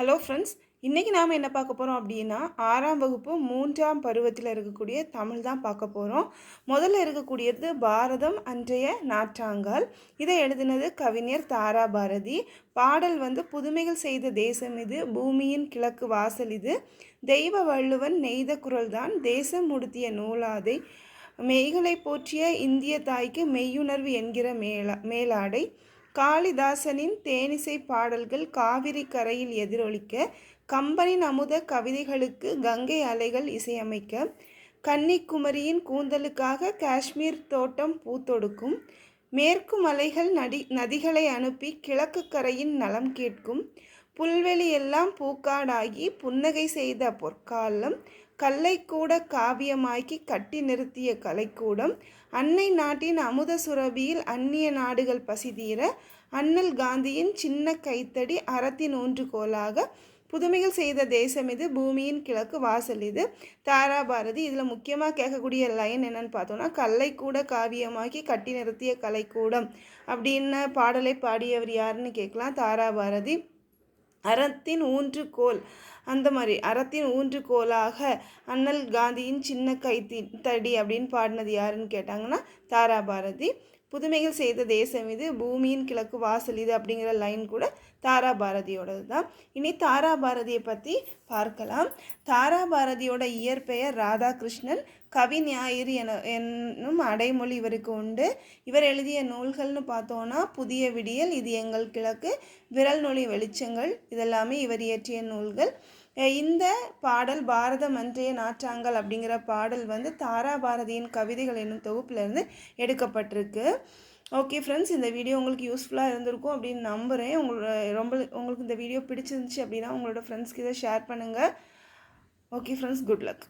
Hello friends இன்றைக்கி நாம் என்ன பார்க்க போகிறோம் அப்படின்னா ஆறாம் வகுப்பு மூன்றாம் பருவத்தில் இருக்கக்கூடிய தமிழ் தான் பார்க்க போகிறோம் முதல்ல இருக்கக்கூடியது பாரதம் அன்றைய நாற்றாங்கால். இதை எழுதினது கவிஞர் தாரா பாரதி பாடல் வந்து புதுமைகள் செய்த தேசம் இது பூமியின் கிழக்கு வாசல் இது. தெய்வ வள்ளுவன் நெய்த குரல் தான் தேசம் முடுத்திய நூலாதை. மெய்களை போற்றிய இந்திய தாய்க்கு மெய்யுணர்வு என்கிற மேலா மேலாடை. காளிதாசனின் தேனிசை பாடல்கள் காவிரி கரையில் எதிரொலிக்க கம்பனின் அமுத கவிதைகளுக்கு கங்கை அலைகள் இசையமைக்க கன்னிக்குமரியின் கூந்தலுக்காக காஷ்மீர் தோட்டம் பூத்தொடுக்கும் மேற்கு மலைகள் நடி நதிகளை அனுப்பி கிழக்கு கரையின் நலம் கேட்கும் புல்வெளி எல்லாம் பூக்காடாகி புன்னகை செய்த பொற்காலம் கல்லைக்கூட காவியமாக்கி கட்டி நிறுத்திய கலைக்கூடம் அன்னை நாட்டின் அமுத சுரபியில் அந்நிய நாடுகள் பசிதீர அண்ணல் காந்தியின் சின்ன கைத்தடி அறத்தின் ஊன்றுகோலாக புதுமைகள் செய்த தேசம் இது பூமியின் கிழக்கு வாசல் இது. தாரா பாரதி இதில் முக்கியமாக கேட்கக்கூடிய லைன் என்னன்னு பார்த்தோன்னா கல்லை கூட காவியமாக்கி கட்டி நிறுத்திய கலைக்கூடம் அப்படின்னு பாடலை பாடியவர் யாருன்னு கேட்கலாம். தாரா பாரதி அறத்தின் ஊன்றுகோல் அந்த மாதிரி. அறத்தின் ஊன்றுகோலாக அண்ணல் காந்தியின் சின்ன கை தடி அப்படின்னு பாடினது யாருன்னு கேட்டாங்கன்னா தாரா பாரதி. புதுமைகள் செய்த தேசம் இது பூமியின் கிழக்கு வாசல் இது அப்படிங்கிற லைன் கூட தாரா பாரதியோடது தான். இனி தாரா பாரதியை பற்றி பார்க்கலாம். தாரா பாரதியோட இயற்பெயர் ராதாகிருஷ்ணன். கவி ஞாயிறு என என்னும் அடைமொழி இவருக்கு உண்டு. இவர் எழுதிய நூல்கள்னு பார்த்தோன்னா புதிய விடியல் இது எங்கள் கிழக்கு விரல் நொழி வெளிச்சங்கள் இதெல்லாமே இவர் இயற்றிய நூல்கள். இந்த பாடல் பாரத மன்றைய நாற்றாங்கல் அப்படிங்கிற பாடல் வந்து தாரா பாரதியின் கவிதைகள் என்னும் தொகுப்பிலேருந்து எடுக்கப்பட்டிருக்கு. ஓகே ஃப்ரெண்ட்ஸ் இந்த வீடியோ உங்களுக்கு யூஸ்ஃபுல்லாக இருந்திருக்கும் அப்படின்னு நம்புகிறேன் உங்களோட ரொம்ப உங்களுக்கு இந்த வீடியோ பிடிச்சிருந்துச்சு அப்படின்னா உங்களோட ஃப்ரெண்ட்ஸ்க்கு இதை ஷேர் பண்ணுங்கள் ஓகே ஃப்ரெண்ட்ஸ் குட் லக்